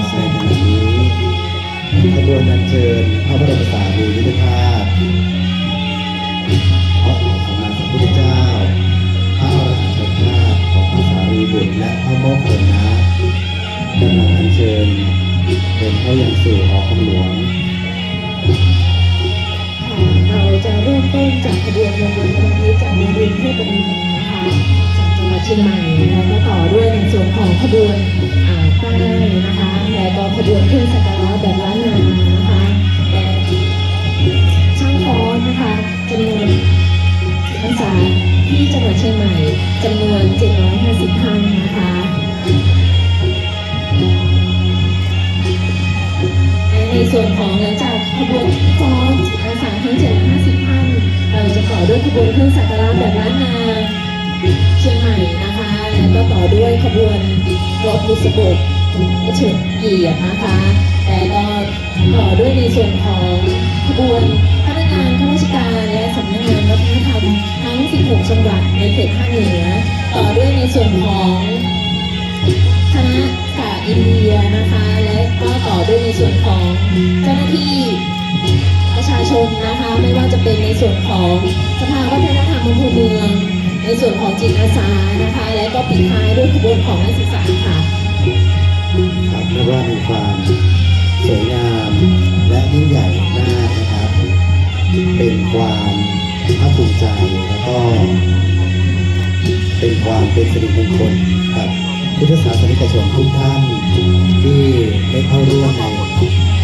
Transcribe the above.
ครับในขณะนี้ขบวนอัญเชิญพระบรมสารีริกธาตุพระองค์สมมาสัมพุทธเจ้า พระอรหันตธาตุของพระสารีบุตรและพระโมคคัลลนะกำลังอัญเชิญเป็นเข้ายังสู่หอคำหลวงเราจะเริ่มต้นจากขบวนขบนวันนี้จากโรงเรียนเทพบดินทร์นะคะจากจังหวัดเชียงใหม่แล้วก็ต่อด้วยในส่วนของขบวนอ่า จังหวัดเชียงใหม่จำนวน 750ท่านนะคะในส่วนของหลังจากขบวนฟ้อนอาสาทั้ง 750ท่านเราจะต่อด้วยขบวนเครื่องสักการะแบบล้านนาเชียงใหม่นะคะแล้วก็ต่อด้วยขบวนรถบุษบกเฉิดเกียรตินะคะแล้วก็ต่อด้วยในส่วนของขบวนพนักงานข้าราชการ ในส่วนของคณะศาสตร์อินเดียนะคะ และก็ต่อด้วยในส่วนของเจ้าหน้าที่ประชาชนนะคะ ไม่ว่าจะเป็นในส่วนของสภาวัฒนธรรมอำเภอเมือง ในส่วนของจิตอาสานะคะ และก็ปิดท้ายด้วยขบวนของนักศึกษาค่ะครับไม่ว่ามีความสวยงามและยิ่งใหญ่มากนะครับ เป็นความภาคภูมิใจแล้วก็ เป็นความเป็นสิริมงคลกับพุทธศาสนิกชนทุกท่านที่ได้เข้าร่วมใน